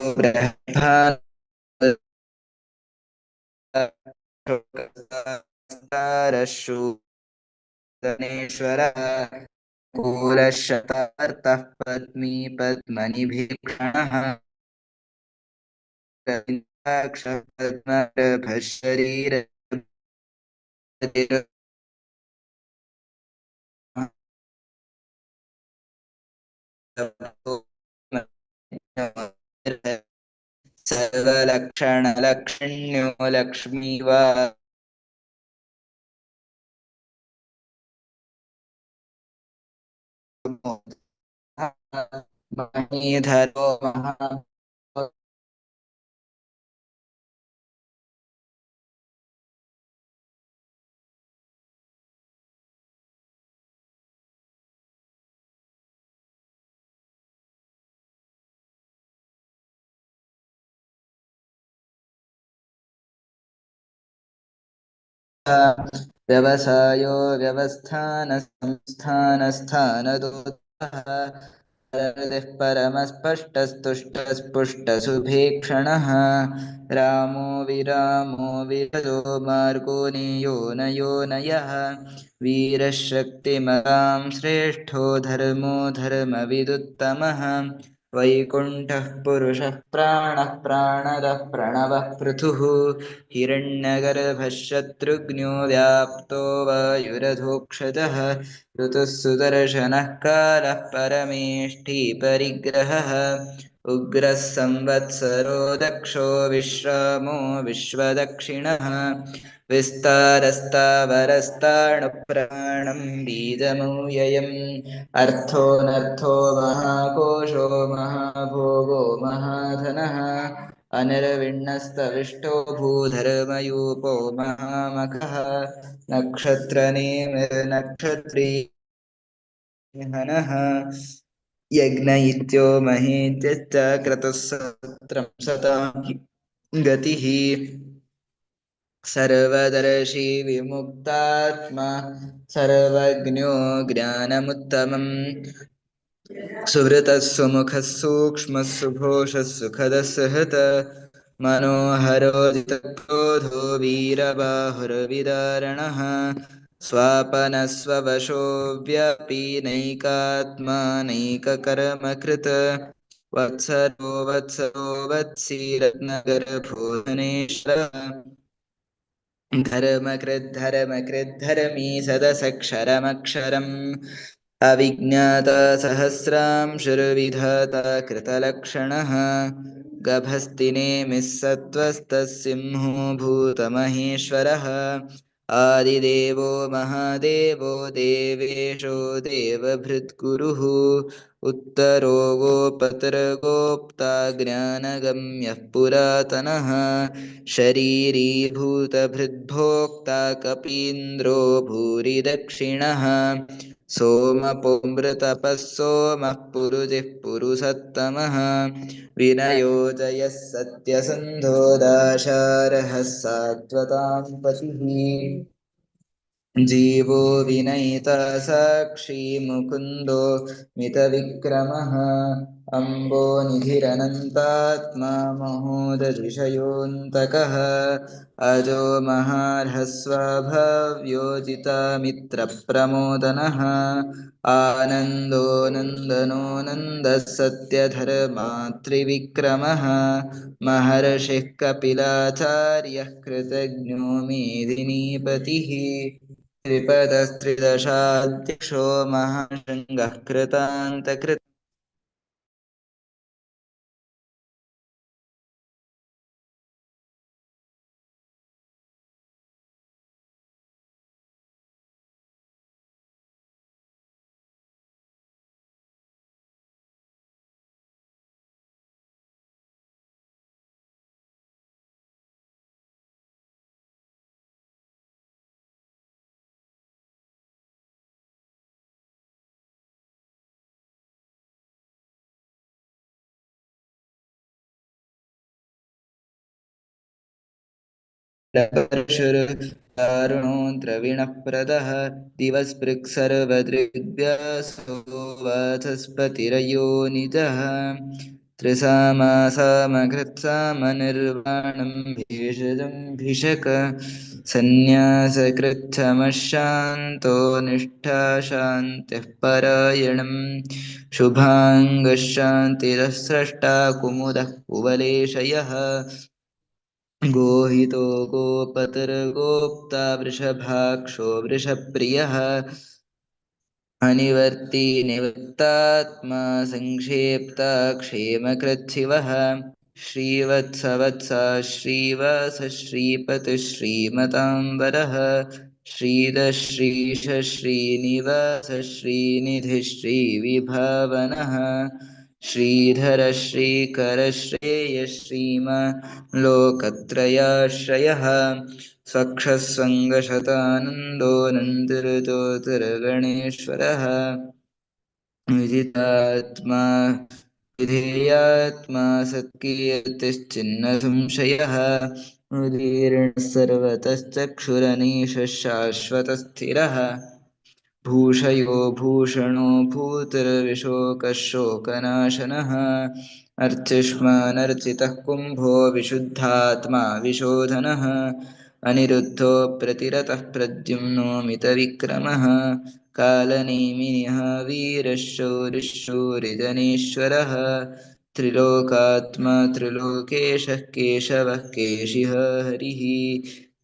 ब्रह्मारशूदनेश्वर कूलशतार्थः पद्मी पद्मनिभिः शरीर Thank you. सर्वलक्षणलक्षण्यो Lakshmi वा महीधरो महा व्यवसायो व्यवस्थानसंस्थानस्थानदोतः परमस्पष्टस्तुष्टस्पुष्टसुभीक्षणः रामो विरामो विरजो मार्गो नियो नयो नयः। वीरशक्तिमतां श्रेष्ठो धर्मो धर्मविदुत्तमः। वैकुण्ठः पुरुषः प्राणः प्राणदः प्रणवः पृथुः। हिरण्यगर्भः शत्रुघ्नो व्याप्तो वायुरधोक्षजः ऋतुः सुदर्शनः कालः परमेष्ठी परिग्रहः उग्रः संवत्सरो दक्षो विश्रामो विश्वदक्षिणः विस्तारस्तावरस्ताणुप्राणं बीजमूययम् अर्थोऽनर्थो महाकोशो महाभोगो महाधनः अनिर्विण्णस्तविष्टो भूधर्मयूपो महामखः नक्षत्रनेमिर्नक्षत्री हनः यज्ञ इत्यो महीत्यश्च क्रतुः सत्रं सतां गतिः सर्वदर्शी विमुक्तात्मा सर्वज्ञो ज्ञानमुत्तमम्। सुहृतः सुमुखः सूक्ष्मः सुघोषः सुखदः सुहृत मनोहरोदितक्रोधो वीरबाहुर्विदारणः स्वापनस्ववशो व्यापी नैकात्मा नैककर्मकृत् वत्सरो वत्सरो वत्सी रत्नगर्भोधनेश्वरः धर्मकृद्धर्मकृद्धर्मी सदसक्षरमक्षरम् अविज्ञातसहस्रांशुर्विधाता कृतलक्षणः। गभस्तिनेमिः सत्त्वस्तसिंहो भूतमहेश्वरः आदिदेवो महादेवो देवेशो देवभृद्गुरुः उत्तरो गोपतिर्गोप्ता ज्ञानगम्यः पुरातनः शरीरीभूतभृद्भोक्ता कपीन्द्रो भूरि दक्षिणः सोमपोमृतपः सोमः पुरुजिः पुरुषत्तमः। विनयो जयः सत्यसन्धो दाशारः सात्वतां पतिः। जीवो विनयिता साक्षी मुकुन्दो मितविक्रमः अम्बो निधिरनन्तात्मा महोदधिशयोऽन्तकः अजो महार्हस्वभाव्योजितामित्रप्रमोदनः। आनन्दो नन्दनो नन्दः सत्यधर्मात्रिविक्रमः महर्षिः कपिलाचार्यः कृतज्ञो मेदिनीपतिः त्रिपदस्त्रिदशाध्यक्षो महाशृङ्गः कृतान्तकृत् दारुणो द्रविणः प्रदः दिवस्पृक् सर्वदृग्व्यासो वाचस्पतिरयो निजः त्रिसामासामकृत्सामनिर्वाणं भेषजं भिषक सन्न्यासकृच्छमशान्तो निष्ठा शान्तिः परायणं शुभाङ्गशान्तिरस्रष्टा कुमुदः कुवलेशयः गोहितो गोपतिर्गोप्ता वृषभाक्षो वृषप्रियः। अनिवर्ती निवृत्तात्मा संक्षेप्ता क्षेमकृच्छिवः। श्रीवत्सवत्सा श्रीवास श्रीपतिः श्रीमताम्बरः श्रीदश्रीश श्रीनिवास श्रीनिधिः श्रीविभावनः श्रीधर श्रीकर श्रेय श्रीमा लोकत्रयाश्रयः स्वक्षस्वङ्गशतानन्दो नन्दिर्ज्योतिर्गणेश्वरः विदितात्मा विधेयात्मा सत्कीर्तिश्चिन्नसंशयः उदीर्णः सर्वतश्चक्षुरनीशः शाश्वतस्थिरः भूषयो भूषणो भूतिर्विशोकः शोकनाशनः अर्चिष्मानर्चितः कुम्भो विशुद्धात्मा विशोधनः अनिरुद्धो प्रतिरतः प्रद्युम्नो मितविक्रमः कालनेमिनिः वीरः शौरिः शौरिजनेश्वरः त्रिलोकात्मा त्रिलोकेशः केशवः केशिः हरिः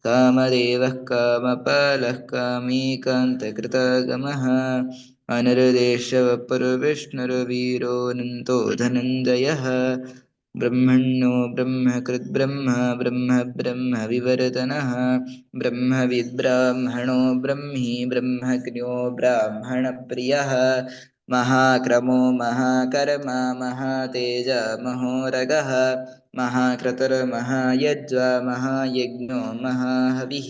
कामदेवः कामपालः कामीकान्तकृतागमः। अनिर्देशवपुर्विष्णुर्वीरोऽनन्तो धनञ्जयः। ब्रह्मण्यो ब्रह्मकृद्ब्रह्म ब्रह्म ब्रह्मविवर्तनः ब्रह्मविद्ब्राह्मणो ब्रह्मी ब्रह्मज्ञो ब्राह्मणप्रियः। महाक्रमो महाकर्मा महातेज महोरगः महाक्रतुर्महायज्वा महायज्ञो महाहविः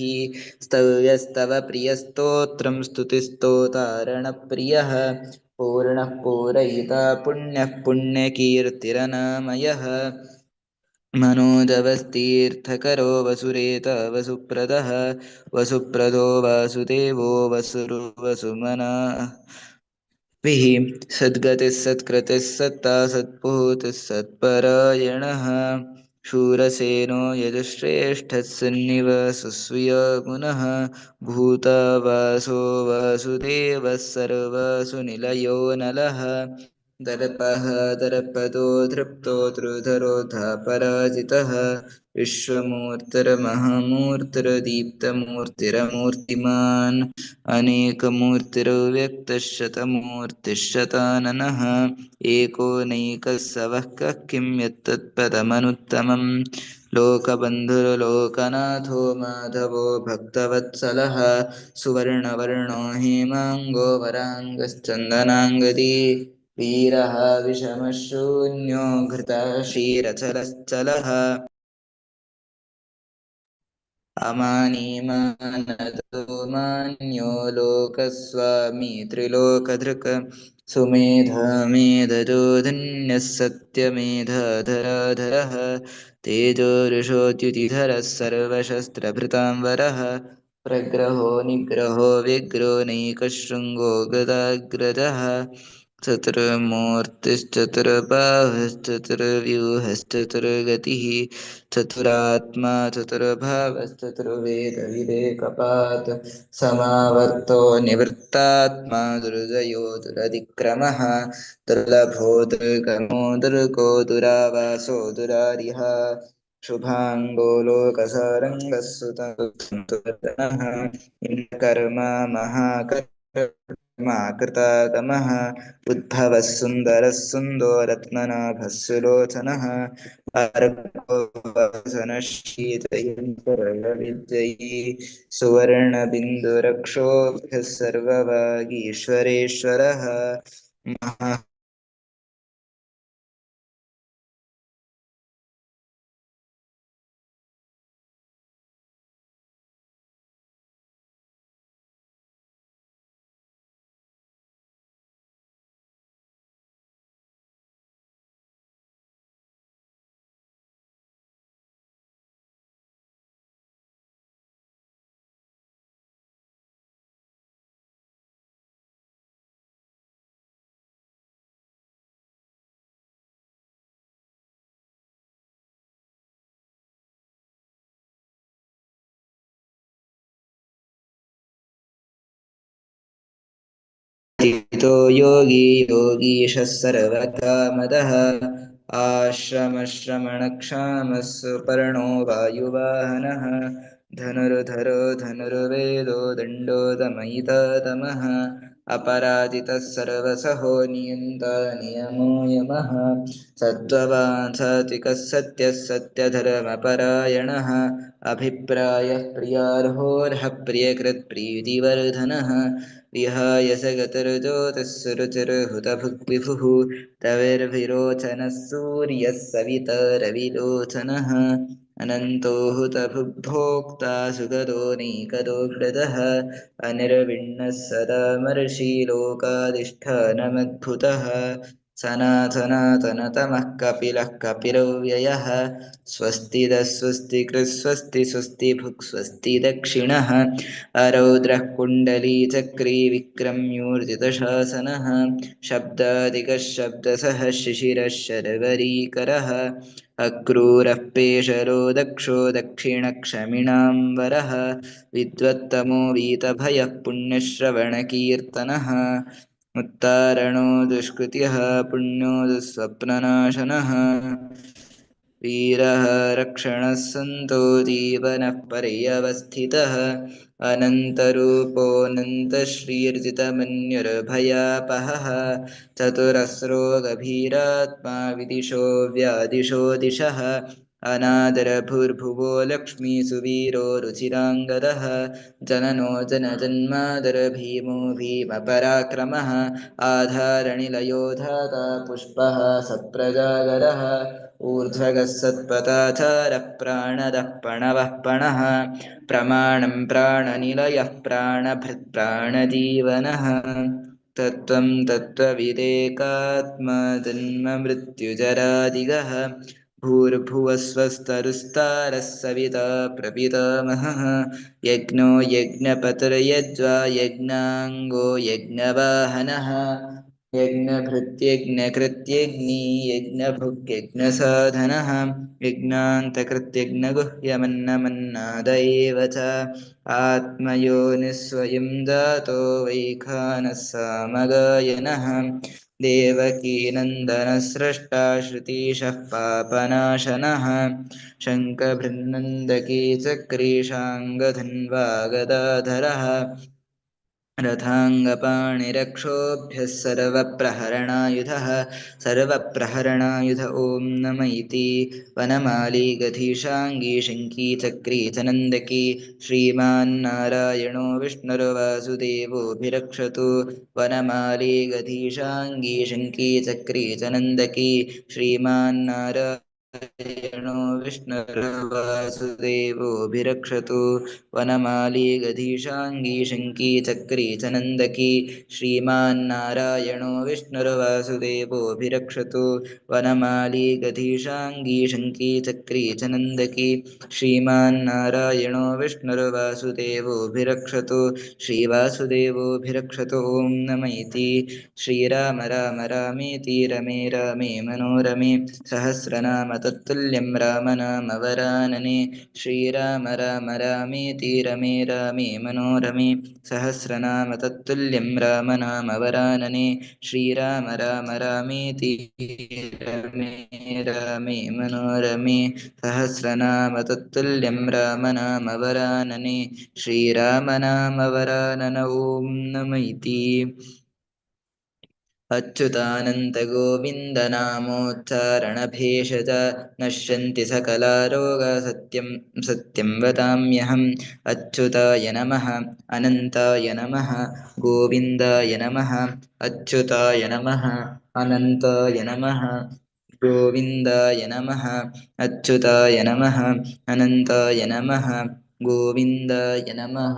स्तव्यस्तव प्रियस्तोत्रं स्तुतिस्तोतारणप्रियः पूर्णः पूरयिता पुण्यः पुण्यकीर्तिरनामयः मनोजवस्तीर्थकरो वसुरेता वसुप्रदः वसुप्रदो वासुदेवो वसुर्वसुमना विः विहि सद्गतिस्सत्कृतिस्सत्ता सत्पूतिस्सत्परायणः शूरसेनो यजश्रेष्ठस्सन्निव सुस्विय पुनः भूतावासो वासुदेवः सर्वसुनिलयो नलः दर्पः दर्पदो धृप्तो त्रुधरोधा पराजितः। विश्वमूर्तिर्महामूर्तिर्दीप्तमूर्तिरमूर्तिमान्। अनेकमूर्तिरव्यक्तशतमूर्तिशताननः एको नैकः सवः कः किं यत्तत्पदमनुत्तमं लोकबन्धुर्लोकनाथो माधवो भक्तवत्सलः। सुवर्णवर्णो हेमाङ्गो वराङ्गश्चन्दनाङ्गदी वीरः विषमशून्यो घृतशीरचलश्चलः अमानीमानदो मान्यो लोकस्वामी त्रिलोकधृक्। सुमेधामेधजो धन्यः सत्यमेधाधराधरः तेजोरुषोद्युतिधरः सर्वशस्त्रभृताम्बरः। प्रग्रहो निग्रहो विग्रो नैकशृङ्गो गदाग्रजः चतुर्मूर्तिश्चतुर्बाहुश्चतुर्व्यूहश्चतुर्गतिः चतुरात्मा चतुर्भावश्चतुर्वेदविवेकपात् समावर्तो निवृत्तात्मा दुर्जयो दुरतिक्रमः, दुर्लभो दुर्गमो दुर्गो दुरावासो दुरारिः शुभाङ्गो लोकसारङ्गः सुतः इन्द्रकर्मा महाकर्मा कृतागमः उद्भवः सुन्दरः सुन्दो रत्ननाभः सुलोचनः शीतयन्तरविजयी सुवर्णबिन्दुरक्षोभ्यः सर्ववागीश्वरेश्वरः स्थितो योगी योगीशः सर्वकामदः आश्रमश्रमणक्षामः सुपर्णो वायुवाहनः। धनुर्धरो धनुर्वेदो दण्डो दमयितातमः अपराजितः सर्वसहो नियन्ता नियमो यमः। सत्त्ववान् सात्विकः सत्यः सत्यधर्मपरायणः अभिप्रायः प्रियार्होर्हः प्रियकृत्प्रीतिवर्धनः विहाय स गतिर्ज्योतिःसुरुचिर्हुतभुग्विभुः तविर्विरोचनः सूर्यः सविता रविलोचनः। अनन्तो हुतभुग्भोक्ता सुगतो नैकतो हृदः अनिर्विण्णः सदामर्षि लोकाधिष्ठानमद्भुतः सनातनातनतमः कपिलः कपिलव्ययः स्वस्तिदः स्वस्तिकृस्वस्ति स्वस्ति भुक् स्वस्ति दक्षिणः अरौद्रः कुण्डलीचक्री विक्रम्यूर्जितशासनः शब्दादिकः शब्दसः शिशिरः शर्वरीकरः अक्रूरः पेशरो दक्षो दक्षिणक्षमिणां वरः विद्वत्तमो वीतभयः पुण्यश्रवणकीर्तनः उत्तारणो दुष्कृत्यः पुण्यो दुःस्वप्ननाशनः। वीरः रक्षणः सन्तो जीवनः पर्यवस्थितः। अनन्तरूपोऽनन्तश्रीर्जितमन्युर्भयापहः चतुरस्रो गभीरात्मा विदिशो व्यादिशो दिशः अनादरभूर्भुवो लक्ष्मीसुवीरो रुचिराङ्गदः जननो जनजन्मादरभीमो भीमपराक्रमः आधारनिलयो धाता पुष्पः सप्रजागरः ऊर्ध्वगः सत्पथाचारः प्राणदः पणः प्रमाणं प्राणनिलयः प्राणभृत्प्राणजीवनः तत्त्वं तत्त्वविदेकात्मजन्ममृत्युजरादिगः भूर्भुवस्वस्तरुस्तारः सविता प्रपितामहः यज्ञो यज्ञपतिर्यज्वा यज्ञाङ्गो यज्ञवाहनः। यज्ञभृत्यज्ञकृत्यग्नी यज्ञभुग्यज्ञसाधनः यज्ञान्तकृत्यज्ञगुह्यमन्नमन्नाद एव च। आत्मयोनिस्वयं जातो वैखानः सामगायनः देवकीनन्दनस्रष्टा श्रुतीशः पापनाशनः। शङ्खभृन्नन्दकी चक्रीशाङ्गधन्वागदाधरः रथाङ्गपाणिरक्षोभ्यः सर्वप्रहरणायुधः सर्वप्रहरणायुध ॐ नम इति वनमाली गधीशाङ्गी शङ्की चक्री च नन्दकी श्रीमान्नारायणो विष्णुर्वासुदेवोऽभिरक्षतु। वनमाली गधीशाङ्गी शङ्की चक्री च नन्दकी श्रीमान्नारायणो विष्णुर्वासुदेवोऽभिरक्षतु। वनमाली गधीशाङ्गी शङ्की चक्री च नन्दकी श्रीमान्नारायणो विष्णुर्वासुदेवोऽभिरक्षतु। वनमाली गधीशाङ्गी शङ्की चक्री च नन्दकी श्रीमान्नारायणो विष्णुर्वासुदेवोऽभिरक्षतु। श्रीवासुदेवोऽभिरक्षतु, ॐ नम श्रीराम राम रामेति, रमे रामे, मनोरमे। सहस्रनाम तत्तुल्यं രാമനാമ വരാനനെ ശ്രീരാമ രാമ രാമേതി രമേ രാമേ മനോരമേ സഹസ്രനാമ തത്തുല്യം രാമനാമവരാനനേ ശ്രീരാമ രാമ രാമേതി രമേ രാമേ മനോരമേ സഹസ്രനാമ തത്തുല്യം രാമനാമ വരാനനെ ഓം നമൈതി अच्युतानन्तगोविन्दनामोच्चारणभेषज नश्यन्ति सकलारोगसत्यं सत्यं वदाम्यहम्। अच्युताय नमः अनन्ताय नमः गोविन्दाय नमः अच्युताय नमः अनन्ताय नमः गोविन्दाय नमः अच्युताय नमः अनन्ताय नमः गोविन्दाय नमः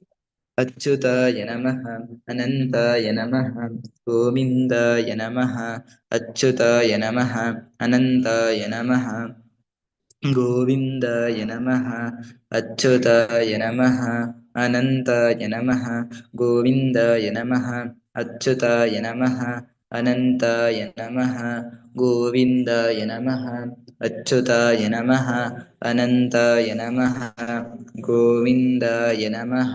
अच्युताय नमः अनन्ताय नमः गोविन्दाय नमः अच्युताय नमः अनन्ताय नमः गोविन्दाय नमः अच्युताय नमः अनन्ताय नमः गोविन्दाय नमः अच्युताय नमः अनन्ताय नमः गोविन्दाय नमः अच्युताय नमः अनन्ताय नमः गोविन्दाय नमः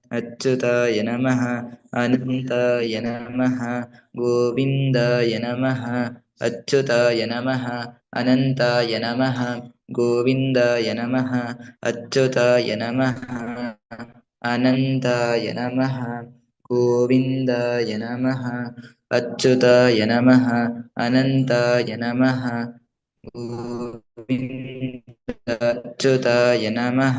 अच्युताय नमः अनन्ताय नमः गोविन्दाय नमः अच्युताय नमः अनन्ताय नमः गोविन्दाय नमः अच्युताय नमः अनन्ताय नमः गोविन्दाय नमः अच्युताय नमः अनन्ताय नमः अच्युताय नमः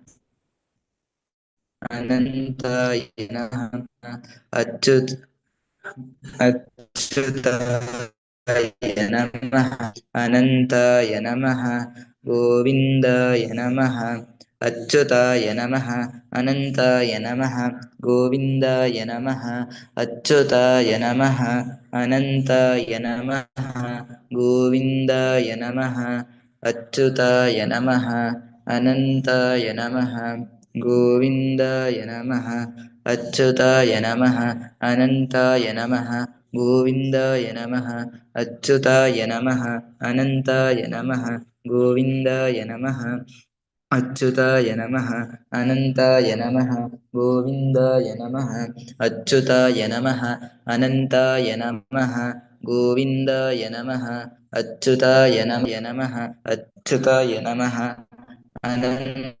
అనంతాయన అచ్యుత్ అచ్యుతాయ నమ అనంతాయ నమ గోవిందాయ నమ అచ్యుతాయ నమ అనంతాయ నమ గోవిందాయ నమ అచ్యుతాయ నమ అనంతాయ నమ గోవిందాయ నమ అచ్యుతాయ నమ అనంతాయ నమ கோவிந்தாய நம அச்சுதாய நம அனந்தாய நம கோவிந்தாய நம அச்சுதாய நம அனந்தாய நம கோவிந்தாய நம அச்சுதாய நம அனந்தாய நம கோவிந்தாய நம அச்சுதாய நம அனந்தாய நம கோவிந்தாய நம அச்சுதாய நம நம அச்சுதாய நம அனந்த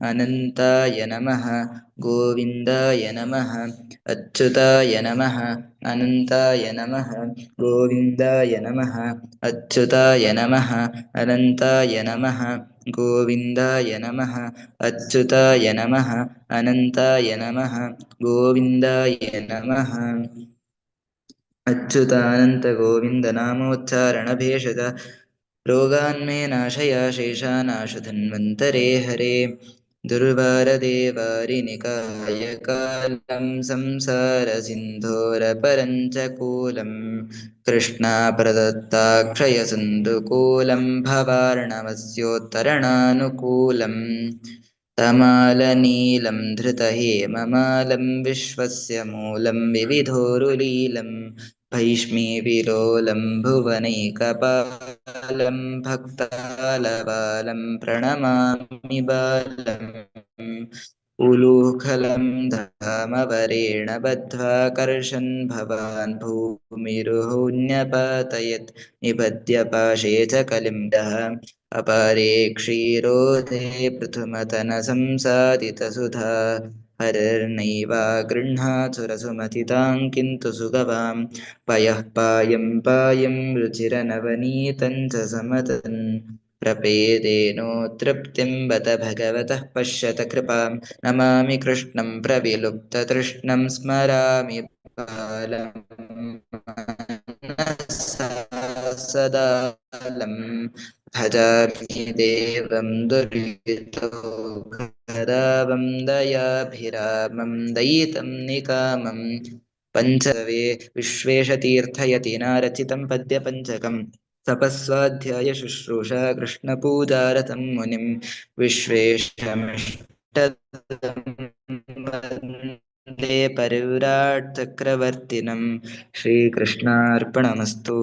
अनन्ताय नमः। गोविन्दाय नमः। अच्युताय नमः। अनन्ताय नमः। गोविन्दाय नमः। अच्युताय नमः। अनन्ताय नमः। गोविन्दाय नमः। अच्युताय नमः। अनन्ताय नमः। गोविन्दाय नमः। अच्युतानन्तगोविन्दनामोच्चारणभेषज रोगान्मे नाशया शेषानाशधन्वन्तरे हरे दुर्वारदेवारिनिकायकालं संसारसिन्धोरपरञ्चकूलं कृष्णाप्रदत्ताक्षयसन्दुकूलं भवार्णवस्योत्तरणानुकूलम् तमालनीलं धृतहेममालं विश्वस्य मूलं विविधोरुलीलं भैष्मीविलोलं भुवनैकपालं भक्तालबालं प्रणमामि बालम् उलूखलं धामवरेण बद्ध्वा कर्षन् भवान् भूमिरुहुन्यपातयत् निपद्यपाशे च कलिन्दः अपारे क्षीरोधे पृथुमतनसंसादितसुधा हरिर्नैवा गृह्णासुरसुमतितां किन्तु सुगवां पयः पायं पायं रुचिरनवनीतं च समतन् प्रपेदेनो तृप्तिं बत भगवतः पश्यत कृपां। नमामि कृष्णं प्रविलुप्ततृष्णं स्मरामि सदालम् भजामि देवं दुर्युतो गदावं दयाभिरामं दयितं निकामं। पञ्चवे विश्वेशतीर्थयतिनारचितं पद्यपञ्चकम् തപസ്വാധ്യായ ശുശ്രൂഷ കൃഷ്ണപൂജാരതം മുനിം വിശ്വേഷമിഷ്ടേ പരൗരാട് ചക്രവർത്തിനം ശ്രീകൃഷ്ണാർപ്പണമസ്തു